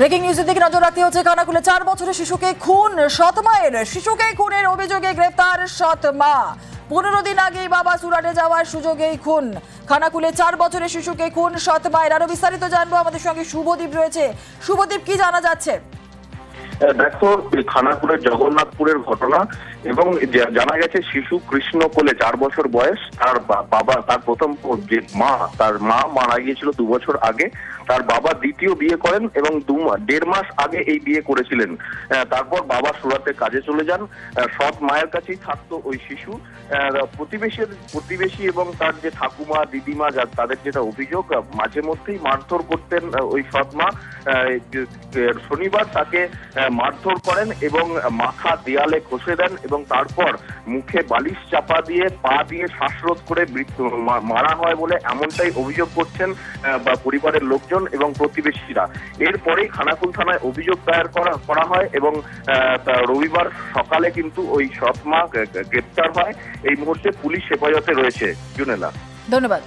Breaking নিউজের দিকে নজর রাখতে হচ্ছে কানাকুলে। চার বছরের শিশুকে খুন সৎ মায়ের শিশুকে খুনের অভিযোগে গ্রেফতার সৎ মা। পনেরো দিন আগেই বাবা সুরাটে যাওয়ার সুযোগেই খুন। খানাকুলে চার বছরের শিশুকে খুন সৎ মায়ের। আরও বিস্তারিত জানব আমাদের সঙ্গে শুভদীপ রয়েছে। শুভদীপ, কি জানা যাচ্ছে? দেখো, এই খানাপুরের জগন্নাথপুরের ঘটনা এবং জানা গেছে শিশু কৃষ্ণ কোলে চার বছর বয়স, তার বাবা, তার প্রথম যে মা, তার মা মারা গিয়েছিল দু বছর আগে, তার বাবা দ্বিতীয় বিয়ে করেন এবং দু দেড় মাস আগে এই বিয়ে করেছিলেন। তারপর বাবা সুরাতে কাজে চলে যান সৎ মায়ের কাছেই থাকতো ওই শিশু। প্রতিবেশীর, প্রতিবেশী এবং তার যে ঠাকুমা, দিদিমা তাদের যেটা অভিযোগ মাঝে মধ্যেই মারধর করতেন ওই সৎ মা শনিবার তাকে মারধর করেন এবং মাথা দেয়ালে ঘষে দেন এবং তারপর মুখে বালিশ চাপা দিয়ে, পা দিয়ে শ্বাসরোধ করে মারা হয় বলে এমনটাই অভিযোগ করছেন বা পরিবারের লোকজন এবং প্রতিবেশীরা। এরপরেই খানাকুল থানায় অভিযোগ দায়ের করা করা হয় এবং রবিবার সকালে কিন্তু ওই সৎমা গ্রেপ্তার হয়। এই মুহূর্তে পুলিশ হেফাজতে রয়েছে। জুনেলা। ধন্যবাদ।